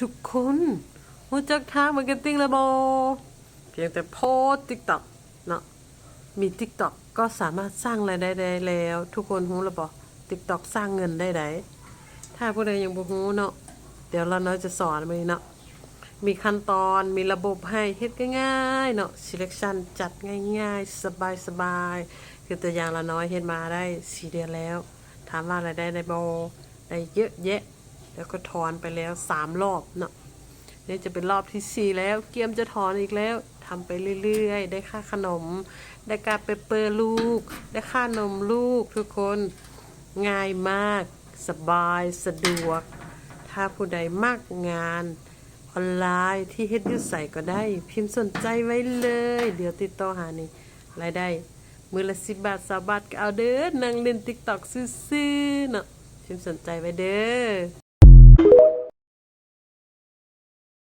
ทุกคนรู้จักทางมาร์เก็ตติ้งแล้วบอเพียงแต่โพสติ๊กต็อกเนาะมีติ๊กต็อกก็สามารถสร้างรายได้ได้แล้ว ทุกคนรู้แล้วบอติ๊กต็อกสร้างเงินได้ไดถ้าผู้ใดยังบ่รู้เนาะเดี๋ยวเราน้อยจะสอนไปเนาะมีขั้นตอนมีระบบให้เฮ็ดง่ายๆเนาะ selection จัดง่ายๆ สบายๆ คือตัวอย่างละน้อยเฮ็ดมาได้สี่เดือนแล้ว ถามว่ารายได้ได้บอได้เยอะแยะ แล้วก็ถอนไปแล้วสามรอบเนาะนี่จะเป็นรอบที่สี่แล้ว เกียมจะถอนอีกแล้วทำไปเรื่อยๆ ได้ค่าขนม ได้การไปเปอร์ลูก ได้ค่านมลูกทุกคนง่ายมาก สบายสะดวก ถ้าผู้ใดมากงานออนไลน์ที่เฮ็ดยุใส่ก็ได้ พิมพ์สนใจไว้เลย เดี๋ยวติดต่อหานี่รายได้มือละสิบบาทสาบาทก็เอาเด้อนั่งเล่นติ๊กตอกซื่อๆเนาะพิมพ์สนใจไว้เด้อ